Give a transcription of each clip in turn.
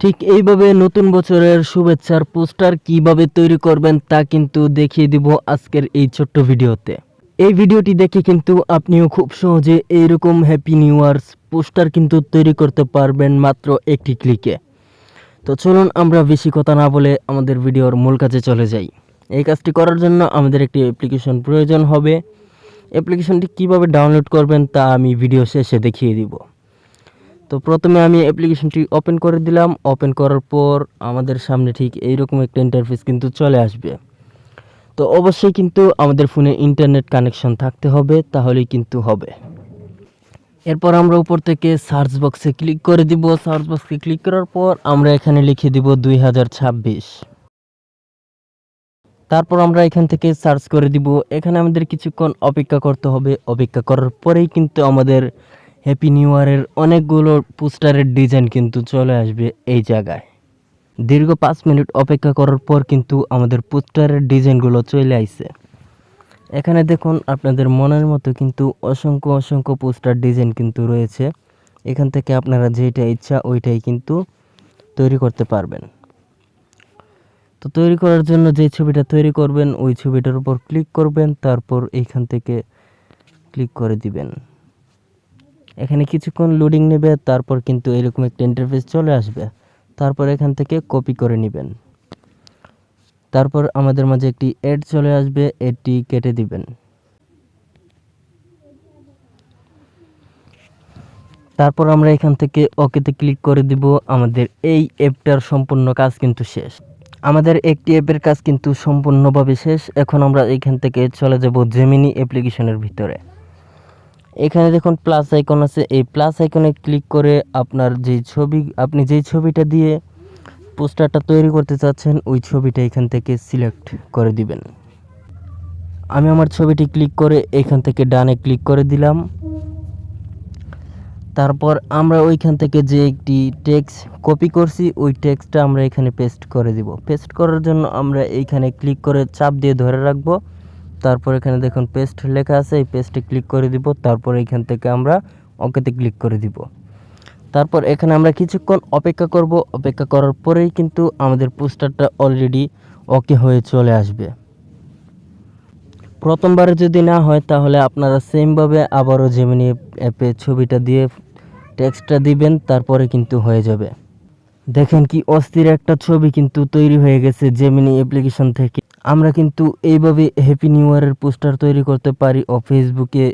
ঠিক এইভাবে নতুন বছরের শুভেচ্ছার পোস্টার কীভাবে তৈরি করবেন তা কিন্তু দেখিয়ে দিব আজকের এই ছোট্ট ভিডিওতে। এই ভিডিওটি দেখে কিন্তু আপনিও খুব সহজে এইরকম হ্যাপি নিউ ইয়ার্স পোস্টার কিন্তু তৈরি করতে পারবেন মাত্র একটি ক্লিকে। তো চলুন আমরা বেশি কথা না বলে আমাদের ভিডিওর মূল কাজে চলে যাই। এই কাজটি করার জন্য আমাদের একটি অ্যাপ্লিকেশন প্রয়োজন হবে। অ্যাপ্লিকেশনটি কীভাবে ডাউনলোড করবেন তা আমি ভিডিও শেষে দেখিয়ে দিব। তো প্রথমে আমি অ্যাপ্লিকেশনটি ওপেন করে দিলাম। ওপেন করার পর আমাদের সামনে ঠিক এইরকম একটা ইন্টারফেস কিন্তু চলে আসবে। তো অবশ্যই কিন্তু আমাদের ফোনে ইন্টারনেট কানেকশন থাকতে হবে, তাহলেই কিন্তু হবে। এরপর আমরা উপর থেকে সার্চ বক্সে ক্লিক করে দিব। সার্চ বক্সে ক্লিক করার পর আমরা এখানে লিখে দিব দুই হাজার ছাব্বিশ। তারপর আমরা এখান থেকে সার্চ করে দিব। এখানে আমাদের কিছুক্ষণ অপেক্ষা করতে হবে। অপেক্ষা করার পরেই কিন্তু আমাদের হ্যাপি নিউ ইয়ারের অনেকগুলো পোস্টারের ডিজাইন কিন্তু চলে আসবে এই জায়গায়। দীর্ঘ পাঁচ মিনিট অপেক্ষা করার পর কিন্তু আমাদের পোস্টারের ডিজাইনগুলো চলে আইছে এখানে দেখুন, আপনাদের মনের মতো কিন্তু অসংখ্য অসংখ্য পোস্টার ডিজাইন কিন্তু রয়েছে। এখান থেকে আপনারা যেটা ইচ্ছা ওইটাই কিন্তু তৈরি করতে পারবেন। তো তৈরি করার জন্য যে ছবিটা তৈরি করবেন, ওই ছবিটার উপর ক্লিক করবেন, তারপর এইখান থেকে ক্লিক করে দিবেন। এখানে কিছুক্ষণ লোডিং নেবে, তারপর কিন্তু এরকম একটা ইন্টারফেস চলে আসবে। তারপর এখান থেকে কপি করে নেবেন। তারপর আমাদের মাঝে একটি অ্যাড চলে আসবে এটি কেটে দিবেন। তারপর আমরা এখান থেকে ওকেতে ক্লিক করে দিব, আমাদের এই অ্যাপটার সম্পূর্ণ কাজ কিন্তু শেষ। আমাদের একটি অ্যাপের কাজ কিন্তু সম্পূর্ণভাবে শেষ। এখন আমরা এখান থেকে চলে যাব জেমিনি অ্যাপ্লিকেশনের ভিতরে। এখানে দেখুন প্লাস আইকন আছে। এই প্লাস আইকনে ক্লিক করে আপনার যে ছবি, আপনি যেই ছবিটা দিয়ে পোস্টারটা তৈরি করতে চাচ্ছেন, ওই ছবিটা এখান থেকে সিলেক্ট করে দিবেন। আমি আমার ছবিটি ক্লিক করে এখান থেকে ডানে ক্লিক করে দিলাম। তারপর আমরা ওইখান থেকে যে একটি টেক্সট কপি করছি, ওই টেক্সটটা আমরা এখানে পেস্ট করে দিব। পেস্ট করার জন্য আমরা এইখানে ক্লিক করে চাপ দিয়ে ধরে রাখব। তারপর এখানে দেখুন পেস্ট লেখা আছে, এই পেস্টে ক্লিক করে দিব, তারপর এখান থেকে আমরা ওকেতে ক্লিক করে দিব। তারপর এখানে আমরা কিছুক্ষণ অপেক্ষা করব, অপেক্ষা করার পরেই কিন্তু আমাদের পোস্টারটা অলরেডি ওকে হয়ে চলে আসবে। প্রথমবারে যদি না হয়, তাহলে আপনারা সেমভাবে আবারও জেমিনি অ্যাপে ছবিটা দিয়ে টেক্সটটা দিবেন, তারপরে কিন্তু হয়ে যাবে। দেখেন কি অস্থির একটা ছবি কিন্তু তৈরি হয়ে গেছে জেমিনি অ্যাপ্লিকেশন থেকে। আমরা কিন্তু এইভাবে হ্যাপি নিউ ইয়ারের পোস্টার তৈরি করতে পারি ও ফেসবুকে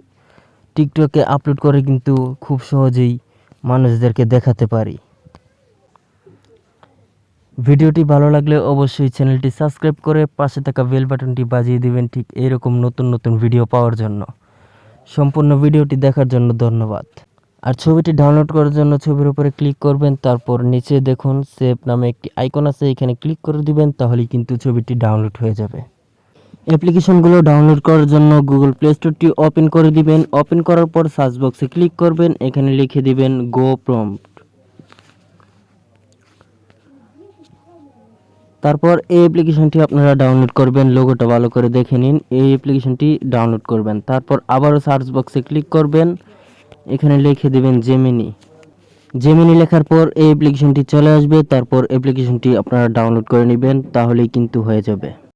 টিকটকে আপলোড করে কিন্তু খুব সহজেই মানুষদেরকে দেখাতে পারি। ভিডিওটি ভালো লাগলে অবশ্যই চ্যানেলটি সাবস্ক্রাইব করে পাশে থাকা বেল বাটনটি বাজিয়ে দিবেন ঠিক এরকম নতুন নতুন ভিডিও পাওয়ার জন্য। সম্পূর্ণ ভিডিওটি দেখার জন্য ধন্যবাদ। আর ছবিটি ডাউনলোড করার জন্য ছবির উপরে ক্লিক করবেন, তারপর নিচে দেখুন সেভ নামে একটি আইকন আছে, এখানে ক্লিক করে দিবেন তাহলে কিন্তু ছবিটি ডাউনলোড হয়ে যাবে। অ্যাপ্লিকেশনগুলো ডাউনলোড করার জন্য গুগল প্লে স্টোরটি ওপেন করে দিবেন। ওপেন করার পর সার্চ বক্সে ক্লিক করবেন, এখানে লিখে দিবেন গো প্রম্পট তারপর এই অ্যাপ্লিকেশনটি আপনারা ডাউনলোড করবেন লোগোটা ভালো করে দেখে নিন। এই অ্যাপ্লিকেশনটি ডাউনলোড করবেন, তারপর আবারও সার্চ বক্সে ক্লিক করবেন। এখানে লিখে দিবেন জেমিনি জেমিনি লেখার পর এই অ্যাপ্লিকেশনটি চলে আসবে, তারপর অ্যাপ্লিকেশনটি আপনারা ডাউনলোড করে নেবেন, তাহলেই কিন্তু হয়ে যাবে।